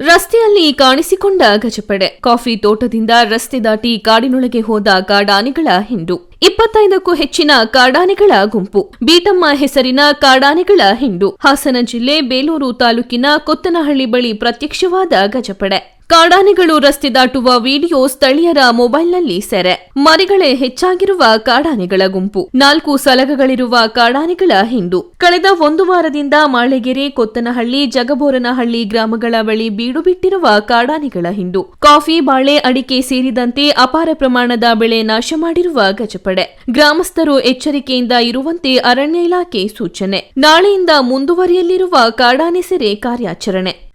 ರಸ್ತೆಯಲ್ಲಿ ಕಾಣಿಸಿಕೊಂಡ ಗಜಪಡೆ. ಕಾಫಿ ತೋಟದಿಂದ ರಸ್ತೆ ದಾಟಿ ಕಾಡಿನೊಳಗೆ ಹೋದ ಕಾಡಾನೆಗಳ ಹಿಂಡು. ಇಪ್ಪತ್ತೈದಕ್ಕೂ ಹೆಚ್ಚಿನ ಕಾಡಾನೆಗಳ ಗುಂಪು. ಬೀಟಮ್ಮ ಹೆಸರಿನ ಕಾಡಾನೆಗಳ ಹಿಂಡು. ಹಾಸನ ಜಿಲ್ಲೆ ಬೇಲೂರು ತಾಲೂಕಿನ ಕೊತ್ತನಹಳ್ಳಿ ಬಳಿ ಪ್ರತ್ಯಕ್ಷವಾದ ಗಜಪಡೆ. ಕಾಡಾನೆಗಳು ರಸ್ತೆ ದಾಟುವ ವಿಡಿಯೋ ಸ್ಥಳೀಯರ ಮೊಬೈಲ್ನಲ್ಲಿ ಸೆರೆ. ಮರಿಗಳೇ ಹೆಚ್ಚಾಗಿರುವ ಕಾಡಾನೆಗಳ ಗುಂಪು. ನಾಲ್ಕು ಸಲಗಗಳಿರುವ ಕಾಡಾನೆಗಳ ಹಿಂಡು. ಕಳೆದ ಒಂದು ವಾರದಿಂದ ಮಾಳೆಗೆರೆ, ಕೊತ್ತನಹಳ್ಳಿ, ಜಗಬೋರನಹಳ್ಳಿ ಗ್ರಾಮಗಳ ಬಳಿ ಬೀಡು ಬಿಟ್ಟಿರುವ ಕಾಡಾನೆಗಳ ಹಿಂಡು. ಕಾಫಿ, ಬಾಳೆ, ಅಡಿಕೆ ಸೇರಿದಂತೆ ಅಪಾರ ಪ್ರಮಾಣದ ಬೆಳೆ ನಾಶ ಮಾಡಿರುವ ಗಜಪಡೆ. ಗ್ರಾಮಸ್ಥರು ಎಚ್ಚರಿಕೆಯಿಂದ ಇರುವಂತೆ ಅರಣ್ಯ ಇಲಾಖೆ ಸೂಚನೆ. ನಾಳೆಯಿಂದ ಮುಂದುವರಿಯಲಿರುವ ಕಾಡಾನೆ ಸೆರೆ ಕಾರ್ಯಾಚರಣೆ.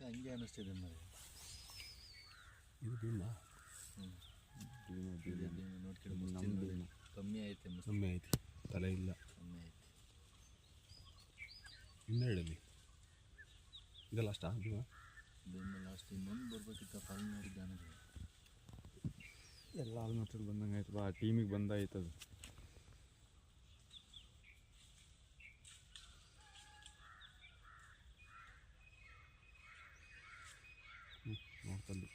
ಹಂಗೆ ಅನ್ನಿಸ್ತಿದೆ ಮರಿ ಇದು ಭೀಮ ನೋಡ್ಕೊಂಡು ಕಮ್ಮಿ ಐತೆ ಕಮ್ಮಿ ಐತಿ ತಲೆ ಇಲ್ಲ. ಕಮ್ಮಿ ಐತೆ ಇನ್ನೆರಡಲ್ಲಿ ಇದೆಲ್ಲ ಲಾಸ್ಟಾ ಭೀಮ ಭೀಮ ಲಾಸ್ಟ್ ಇನ್ನೊಂದು ಬರ್ಬೇಕಿತ್ತ ಫಾಲ್ ಮಾಡಿದ್ದಾನೆ ಎಲ್ಲ ಆಲ್ಮೋಸ್ಟ್ ಬಂದಂಗೆ ಆಯ್ತು ಬಾ ಟೀಮಿಗೆ ಬಂದಾಯ್ತು తల్లి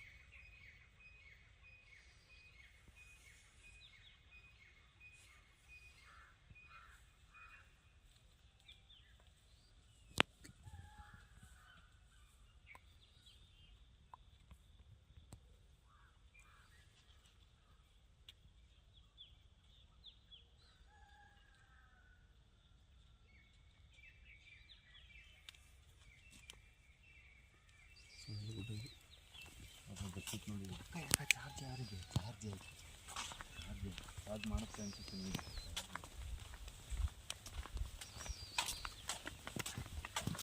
ಗೊತ್ತಿತ್ತು ನೋಡಿ ಅಕ್ಕ ಯಾಕೆ ಚಾರ್ಜ್ ಯಾರಿಗೆ ಚಾರ್ಜ್ ಐತೆ ಚಾರ್ಜ್ ಚಾರ್ಜ್ ಮಾಡುತ್ತೆ ಅನ್ಸುತ್ತೆ ನೋಡಿ